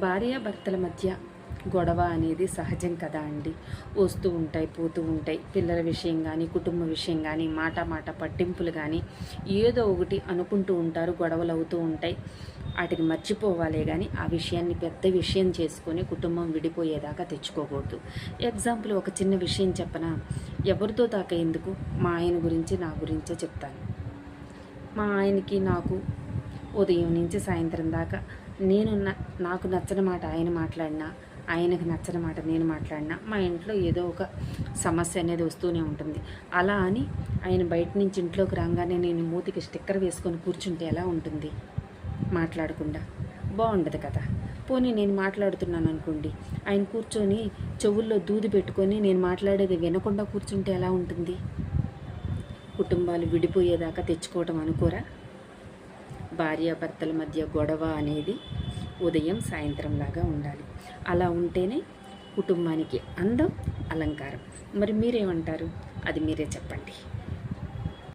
భార్యాభర్తల మధ్య గొడవ అనేది సహజం కదా అండి. వస్తూ ఉంటాయి పోతూ ఉంటాయి. పిల్లల విషయం కానీ కుటుంబ విషయం కానీ మాట మాట పట్టింపులు కానీ ఏదో ఒకటి అనుకుంటూ ఉంటారు గొడవలు అవుతూ ఉంటాయి. వాటిని మర్చిపోవాలే కానీ ఆ విషయాన్ని పెద్ద విషయం చేసుకొని కుటుంబం విడిపోయేదాకా తెచ్చుకోకూడదు. ఎగ్జాంపుల్ ఒక చిన్న విషయం చెప్పనా? ఎవరితో దాకా ఎందుకు? మా ఆయన గురించి నా గురించే చెప్తాను. మా ఆయనకి నాకు ఉదయం నుంచి సాయంత్రం దాకా నేను నాకు నచ్చని మాట ఆయన మాట్లాడినా ఆయనకు నచ్చని మాట నేను మాట్లాడినా మా ఇంట్లో ఏదో ఒక సమస్య అనేది వస్తూనే ఉంటుంది. అలా అని ఆయన బయట నుంచి ఇంట్లోకి రాగానే నేను మూతికి స్టిక్కర్ వేసుకొని కూర్చుంటే ఎలా ఉంటుంది? మాట్లాడకుండా. బాగుండదు కదా. పోనీ నేను మాట్లాడుతున్నాను అనుకోండి. ఆయన కూర్చొని చెవుల్లో దూది పెట్టుకొని నేను మాట్లాడేది వినకుండా కూర్చుంటే ఎలా ఉంటుంది? కుటుంబాలు విడిపోయేదాకా తెచ్చుకోవడం అనుకోరా? భార్యాభర్తల మధ్య గొడవ అనేది ఉదయం సాయంత్రం లాగా ఉండాలి. అలా ఉంటేనే కుటుంబానికి అందం అలంకారం. మరి మీరేమంటారు? అది మీరే చెప్పండి.